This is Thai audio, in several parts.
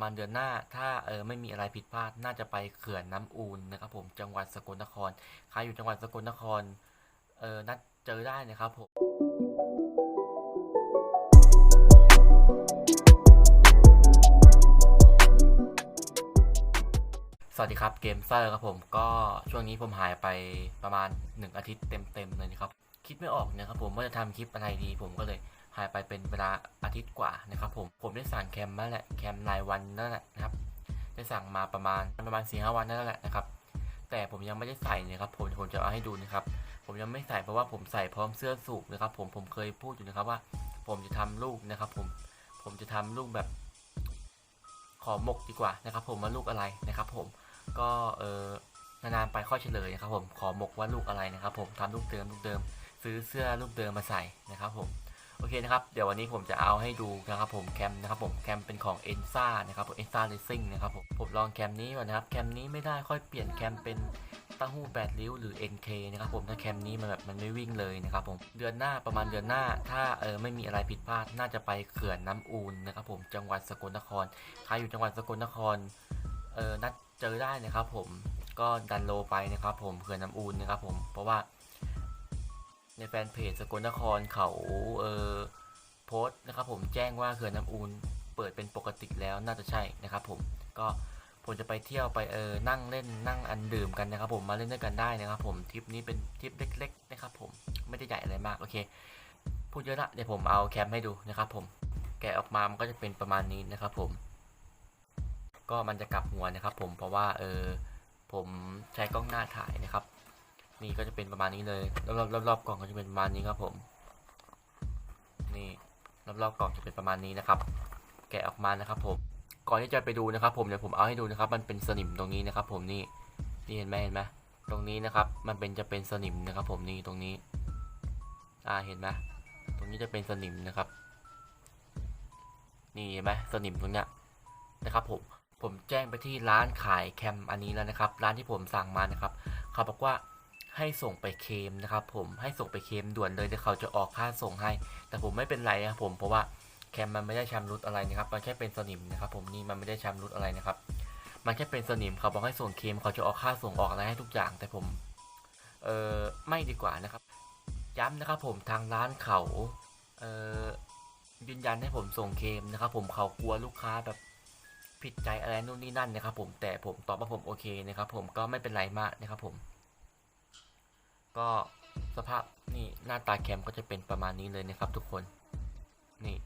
ประมาณเดือนหน้า ถ้าเออไม่มีอะไรผิดพลาด น่าจะไปเขื่อนน้ำอูนนะครับผมจังหวัดสกลนคร ใครอยู่จังหวัดสกลนครเออนัดเจอได้นะครับผมสวัสดีครับเกมเซอร์ครับผมก็ช่วงนี้ผมหายไปประมาณ 1 อาทิตย์เต็มๆเลยนะครับ คิดไม่ออกนะครับผมว่าจะทำคลิปอะไรดี ผมก็เลย หายไปเป็นเวลาอาทิตย์กว่านะครับผมผมได้สั่งแคมมาแหละแคมรายวันนั่นแหละนะครับ ได้สั่งมาประมาณประมาณสี่ห้าวันนั่นแหละนะครับ แต่ผมยังไม่ได้ใส่นะครับผมผมจะเอาให้ดูนะครับ ผมยังไม่ใส่เพราะว่าผมใส่พร้อมเสื้อสูบนะครับ ผมผมเคยพูดอยู่นะครับว่า ผมจะทำลูกนะครับ ผมผมจะทำลูกแบบ ขอหมกดีกว่านะครับ ผมว่าลูกอะไรนะครับ ผมก็เออนานๆไปค่อยเฉลยนะครับ ผมขอหมกว่าลูกอะไรนะครับ ผมทำลูกเดิมลูกเดิม ซื้อเสื้อลูกเดิมมาใส่นะครับ ผม โอเคนะครับ เดี๋ยววันนี้ผมจะเอาให้ดูนะครับผมแคมนะครับผมแคมเป็นของ e n s a นะครับผม e n s a Racing นะครับผมผมลองแคมนี้ก่อนนะครับแคมนี้ไม่ได้ค่อยเปลี่ยนแคมเป็นต้าหู้8ริ้วหรือ NK นะครับผมถ้าแคมนี้มันแบบมันไม่วิ่งเลยนะครับผมเดือนหน้าประมาณเดือนหน้า ถ้าเออไม่มีอะไรผิดพลาดน่าจะไปเขื่อนน้ำอูนนะครับผมจังหวัดสกลนครใครอยู่จังหวัดสกลนครเออนัดเจอได้นะครับผมก็ดันโลไปนะครับผมเขื่อนน้ำอูนนะครับผมเพราะว่า ในแฟนเพจสกลนครเขาเออโพสต์นะครับผมแจ้งว่าเขื่อนน้ำอูนเปิดเป็นปกติแล้วน่าจะใช่นะครับผมก็ผมจะไปเที่ยวไปเออนั่งเล่นนั่งอันดื่มกันนะครับผมมาเล่นด้วยกันได้นะครับผมทริปนี้เป็นทริปเล็ก ๆ นะครับผมไม่ได้ใหญ่อะไรมากโอเคพูดเยอะละเดี๋ยวผมเอาแคมให้ดูนะครับผมแกะออกมามันก็จะเป็นประมาณนี้นะครับผม ก็มันจะกลับหัวนะครับผมเพราะว่าเออผมใช้กล้องหน้าถ่ายนะครับ นี่ก็จะเป็นประมาณนี้เลยรอบๆรอบกล่องก็จะเป็นประมาณนี้ครับผม นี่รอบๆกล่องจะเป็นประมาณนี้นะครับ แกะออกมานะครับผม ก่อนที่จะไปดูนะครับ ผมเดี๋ยวผมเอาให้ดูนะครับ มันเป็นสนิมตรงนี้นะครับ ผมนี่นี่เห็นไหมเห็นไหมตรงนี้นะครับ มันเป็นจะเป็นสนิมนะครับ ผมนี่ตรงนี้ อ่าเห็นไหมตรงนี้จะเป็นสนิมนะครับ นี่เห็นไหมสนิมตรงเนี้ยนะครับ ผมผมแจ้งไปที่ร้านขายแคมอันนี้แล้วนะครับ ร้านที่ผมสั่งมานะครับเขาบอกว่า ให้ส่งไปเคมนะครับ ผมให้ส่งไปเคมด่วนเลยเดี๋ยวเขาจะออกค่าส่งให้ แต่ผมไม่เป็นไรนะครับผมเพราะว่าแคมมันไม่ได้ชำรุดอะไรนะครับ มันแค่เป็นสนิมนะครับผมนี่มันไม่ได้ชำรุดอะไรนะครับ มันแค่เป็นสนิมเขาบอกให้ส่งเคมเขาจะออกค่าส่งออกอะไรให้ทุกอย่าง แต่ผมเออไม่ดีกว่านะครับ ย้ำนะครับผมทางร้านเขาเออยืนยันให้ผมส่งเคมนะครับ ผมเขากลัวลูกค้าแบบผิดใจอะไรนู่นนี่นั่นนะครับ ผมแต่ผมตอบว่าผมโอเคนะครับ ผมก็ไม่เป็นไรมากนะครับผม ก็สภาพนี่หน้าตาแคมก็จะเป็นประมาณนี้เลยนะครับทุกคนนี่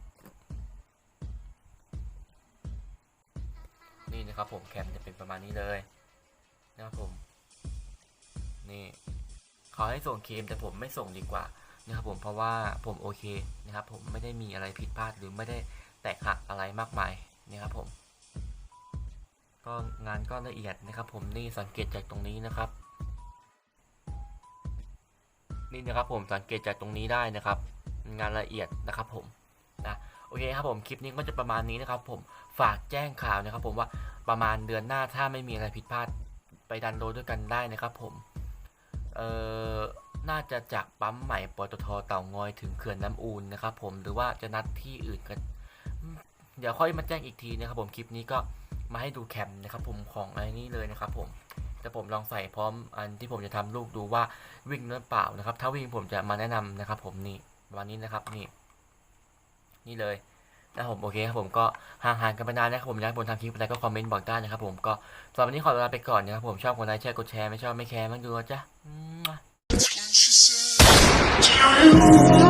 นี่นะครับผมแคมจะเป็นประมาณนี้เลยนะครับผมนี่เขาให้ส่งเคมแต่ผมไม่ส่งดีกว่านะครับผมเพราะว่าผมโอเคนะครับผมไม่ได้มีอะไรผิดพลาดหรือไม่ได้แตกหักอะไรมากมายนะครับผม ก็งานก็ละเอียดนะครับผมนี่สังเกตจากตรงนี้นะครับ นี่นะครับผมสังเกตจากตรงนี้ได้นะครับ งานละเอียดนะครับผมนะโอเคครับผมคลิปนี้ก็จะประมาณนี้นะครับ ผมฝากแจ้งข่าวนะครับ ผมว่าประมาณเดือนหน้าถ้าไม่มีอะไรผิดพลาดไปดันโดด้วยกันได้นะครับ ผมเอ่อน่าจะจากปั๊มใหม่ปตทเต่างอยถึงเขื่อนน้ำอูนนะครับ ผมหรือว่าจะนัดที่อื่นกันเดี๋ยวค่อยมาแจ้งอีกทีนะครับ ผมคลิปนี้ก็มาให้ดูแคมนะครับ ผมของไอ้นี้เลยนะครับ ผม แต่ผมลองใส่พร้อมอันที่ผมจะทำลูกดูว่าวิ่งหรือเปล่านะครับ ถ้าวิ่งผมจะมาแนะนำนะครับ ผมนี่ประมาณนี้นะครับนี่ นี่เลยนะผมโอเคครับผมก็ห่างหายกันไปนานนะครับผมอยากให้ผมทำคลิปอะไรก็คอมเมนต์บอกได้นะครับผมก็สำหรับวันนี้ขอลาไปก่อนนะครับผมชอบกดไลค์แชร์กดแชร์ไม่ชอบไม่แคร์ไม่ดูนะจ๊ะ